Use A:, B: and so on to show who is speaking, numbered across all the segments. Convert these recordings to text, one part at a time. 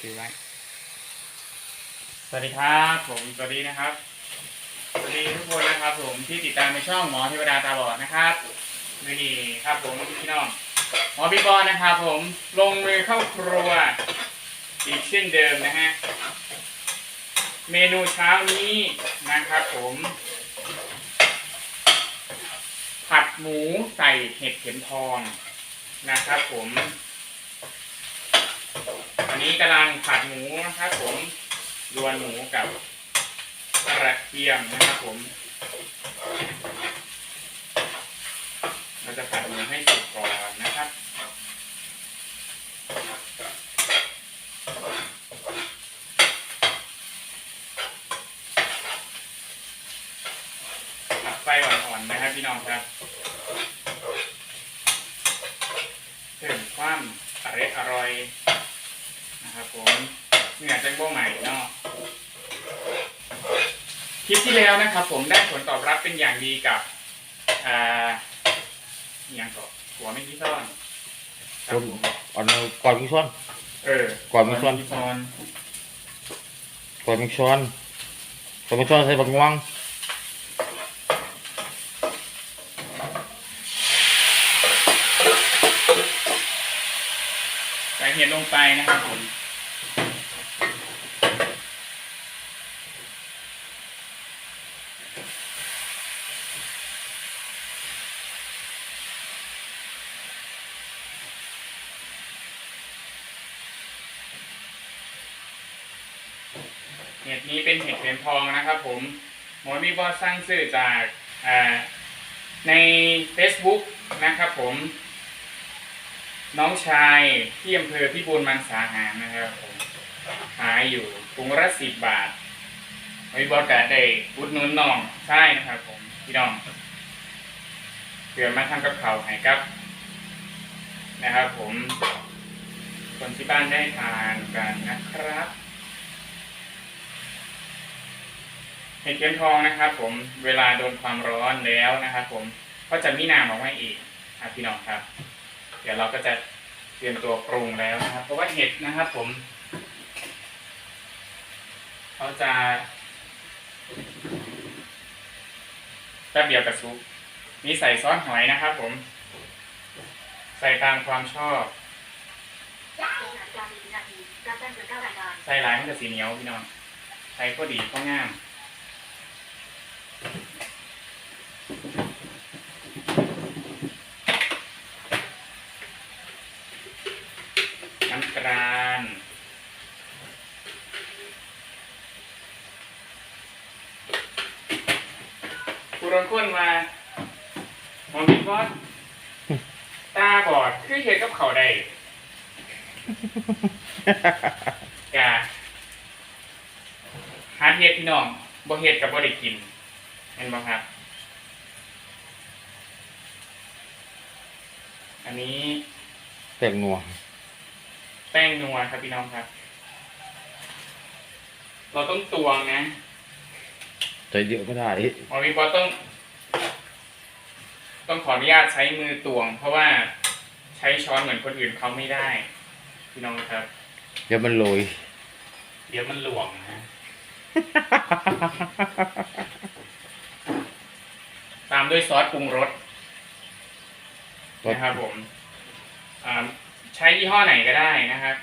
A: ถือไว้
B: สวัสดีครับผมสวัสดีนะครับ สวัสดีทุกคนนะครับ ผมที่ติดตามในช่องหมอเทวดาตาบอดนะครับมือนี้ครับผมพี่น้องหมอพี่บอลนะครับ ผมลงมือเข้าครัว อีกเช่นเดิมนะฮะเมนูเช้านี้นะครับ ผม ผัดหมูใส่เห็ดเข็มทองนะครับ ผม นี้กำลังผัดหมูนะครับผมรวนหมูกับกระเทียมนะครับผม เราจะผัดหมูให้สุกก่อนนะครับผัดไฟอ่อนๆนะครับพี่น้องครับเพิ่มความอร่อย นะครับผมเนื้อจังโบ้ใหม่เนาะคลิปที่แล้วนะครับ ผมได้ผลตอบรับเป็นอย่างดีกับอ่าอหย่างก่อนหัวไม่กี่ซ่อนครับผม
A: ก่อนก่อนมีช้อน
B: เออ
A: ก่อนมีซ่อน
B: ก่ซ่อน
A: ก่อนมีช้อนก่อนมีช้อนใส่บักม่วง
B: เห็ดลงไปนะครับผมเห็ดนี้เป็นเห็ดเข็มทองนะครับผมหมอมีบอสร้างซื้อจากาใน Facebook นะครับผม น้องชายที่อำเภอพิบูลมังสาหารนะครับผมขายอยู่ถุงละสิบบาทหมอมีบอสก็ได้อุดหนุนน้องใช่นะครับ ผมพี่น้องเพื่อมาทำกับเขาให้กับนะครับ ผมคนที่บ้านได้ทานกันนะครับเห็ดเข็มทองนะครับ ผมเวลาโดนความร้อนแล้วนะครับ ผมก็จะมีน้ำออกมาอีกครับพี่น้องครับ ดี๋ยวเราก็จะเตรียมตัวปรุงแล้วนะครับ เพราะว่าเห็ดนะครับผมเขาจะแป๊บเดียวกับซุปมีใส่ซอสหอยนะครับผม ใส่ตามความชอบ ใส่หลายมันจะสีเหนียวพี่น้องใส่ก็ดีก็ง่าม น้ำตาล ผู้รนค้นมาหมอมีบอสตาบอดคือเห็นกับเขาได้กะหาเห็ดพี่น้องบ่เห็ดกับบ่ได้กินเห็นบ่ครับ อันนี้
A: แตงนัว
B: แป้งนัวครับพี่น้องครับ เราต้องตวงนะ
A: ใจเยอะไม่ได้
B: หมอวีบอต้อง ต้องขออนุญาตใช้มือตวง เพราะว่าใช้ช้อนเหมือนคนอื่นเขาไม่ได้พี่น้องครับ
A: เดี๋ยวมันโรย
B: เดี๋ยวมันหลวมนะตามด้วยซอสปรุงรสนะครับผมอ่าใช้ยี่ห้อไหนก็ได้นะครับ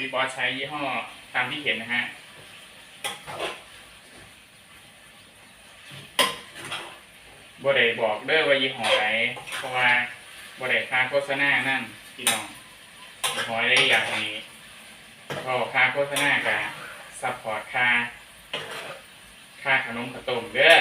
B: หมอวีบอสใช้ยี่ห้อตามที่เห็นนะฮะบได้บอกเด้อว่ายี่ห้อไหนเพราะว่าบได้ค่าโฆษณานั่นพี่น้องยี่ห้อได้อย่างนี้ก็ค่าโฆษณากับซัพพอร์ตค่าค่าขนมขาวต้มเด้อ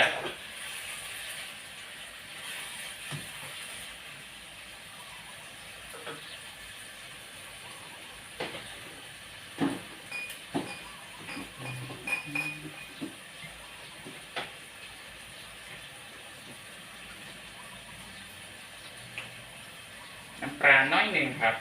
B: างน้อยหนึ่งครับ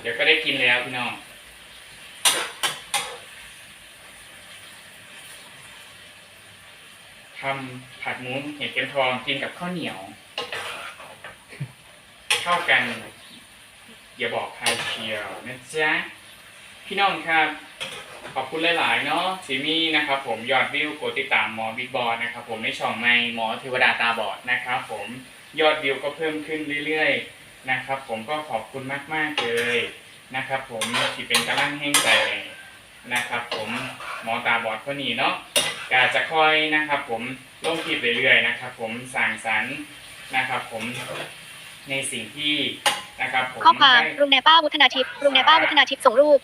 B: เดี๋ยวก็ได้กินแล้วพี่น้อง ทำผัดหมูเห็ดเข็มทองกินกับข้าวเหนียว เข้ากัน อย่าบอกใครเชียวนะจ๊ะพี่น้องครับขอบคุณหลาย ๆ เนาะสีมีนะครับ ผมยอดวิวกดติดตามหมอบิ๊กบอลนะครับ ผมในช่องในหมอเทวดาตาบอดนะครับ ผมยอดวิวก็เพิ่มขึ้นเรื่อย ๆ นะครับ ผมก็ขอบคุณมาก ๆ เลยนะครับ ผมที่เป็นกำลังแห่งใจนะครับ ผมหมอตาบอดคนนี้เนาะ กาจะคอยนะครับ ผมลงคลิปเรื่อยๆนะครับ ผมสร้างสรรค์นะครับ ผมในสิ่งที่นะครับผม
C: ข้อความ
B: ได้
C: รุงแนป้าวุฒนาทิพย์รุงแนป้าวุฒนาทิพย์ส่งรูป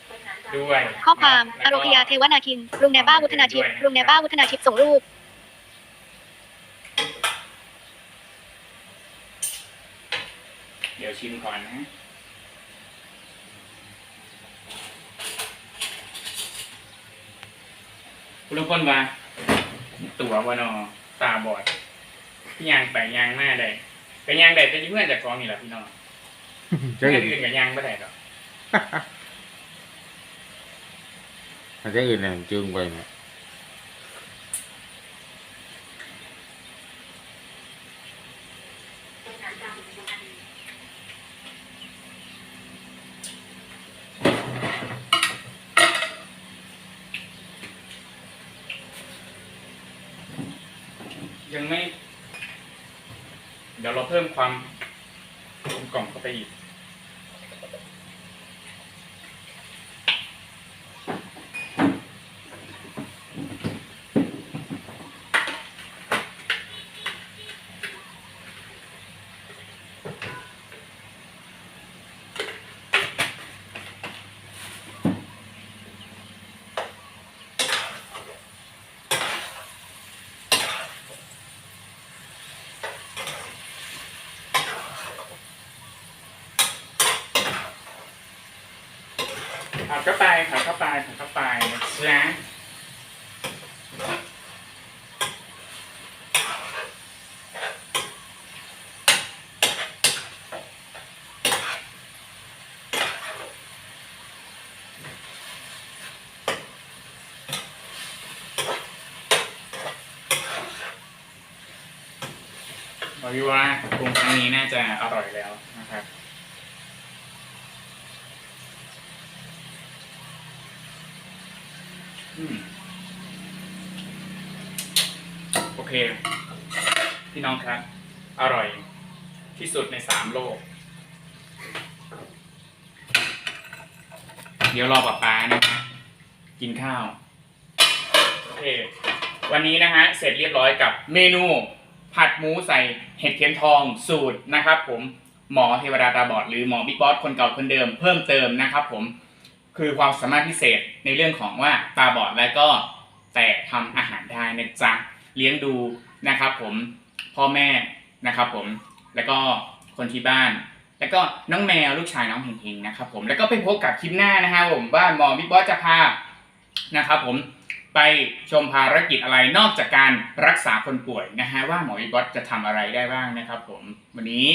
B: ด้วย
C: ข้อความ
B: แล้
C: อ
B: ว
C: โร
B: ก็
C: พยาเทวนาคินรุงแนป้าวุฒนาทิพย์รุงแนป้าวุฒนาทิพย์ส่งรูป
B: เดี๋ยวชิมก่อนนะคุณลุงพลว่า ตัววานอตาบอดพี่ยางไปยางหน้าได้ไปยางได้แต่อยุ่งจากกองนี่แหละพี่น้อง
A: เจ้า
B: เรื่
A: อื่
B: อนงอื่นกับยางไม่ได้หรอก
A: เจ้าอื่นเนี่ยจึงไปเนี่ย
B: ยังไม่ เดี๋ยวเราเพิ่มความกลมกล่อมเข้าไปอีก ผัดเข้าไปผัดเข้าไปผัดเข้าไปนะจ๊ะบอกอยู่ว่าปรุงครั้งนี้น่าจะอร่อยแล้วนะครับ อืม โอเค พี่น้องครับ อร่อยที่สุดในสามโลก เดี๋ยวรอป๊าป๊านะกินข้าว โอเค วันนี้นะฮะ เสร็จเรียบร้อยกับเมนู ผัดหมูใส่เห็ดเข็มทองสูตรนะครับผมหมอเทวดาตาบอดหรือหมอบิ๊กบอสคนเก่าคนเดิมเพิ่มเติมนะครับผม คือความสามารถพิเศษในเรื่องของว่าตาบอดแล้วก็แต่ทำอาหารได้นะจ๊ะเลี้ยงดูนะครับผมพ่อแม่นะครับผมแล้วก็คนที่บ้าน แล้วก็น้องแมวลูกชายน้องเฮงๆนะครับผมแล้วก็ไปพบกับคลิปหน้านะครับผมว่าหมอบิ๊กบอสจะพานะครับผมไปชมภารกิจอะไรนอกจากการรักษาคนป่วยนะฮะว่าหมอบิ๊กบอสจะทำอะไรได้บ้างนะครับผมวันนี้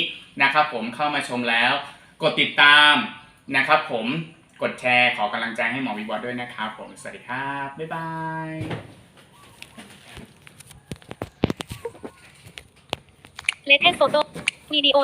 B: นะครับผมเข้ามาชมแล้ว กดติดตามนะครับผม กดแชร์ขอกำลังใจให้หมอวิบอด้วยนะครับผม สวัสดีครับ บ๊ายบาย
C: เลเทสโฟโต้วิดีโอ